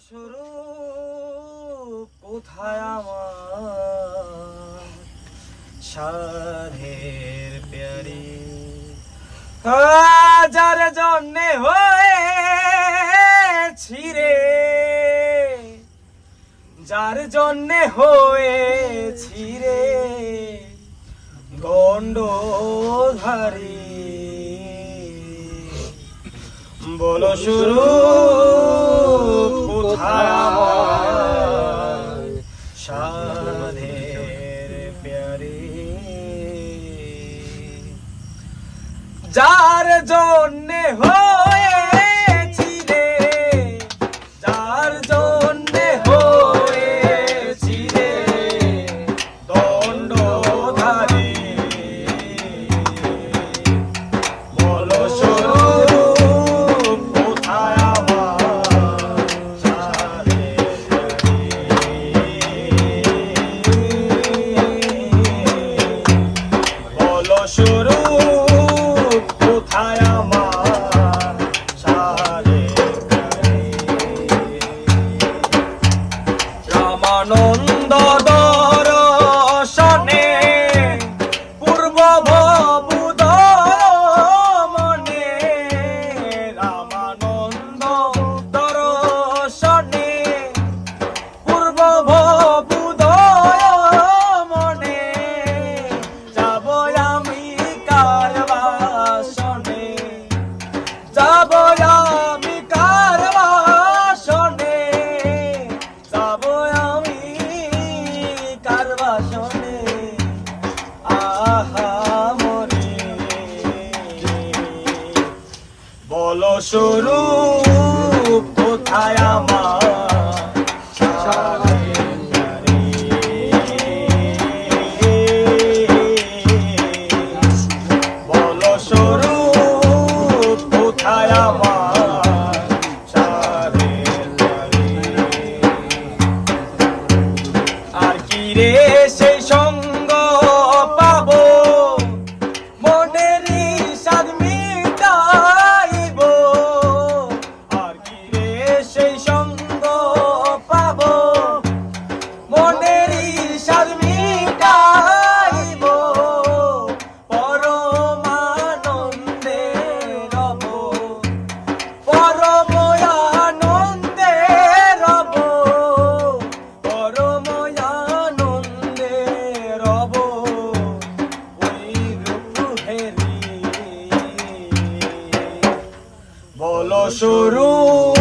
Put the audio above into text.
স্বরূপ কোথায় আমার? সাধের প্যারি হাজার জন্যে হয়ে ছিরে যার জন্যে হয়ে ছিরে গন্ডধারী বলো শুরু হারায় সাধের প্যারে যার জন্যে হয়েছি রে যার জন্যে হয়েছি রে দণ্ডধারী। বলো chorou. যাব আমি কার বাসনে যাব আমি কার বাসনে আহা মনে। বলো স্বরূপ কোথায় আমার lo shuru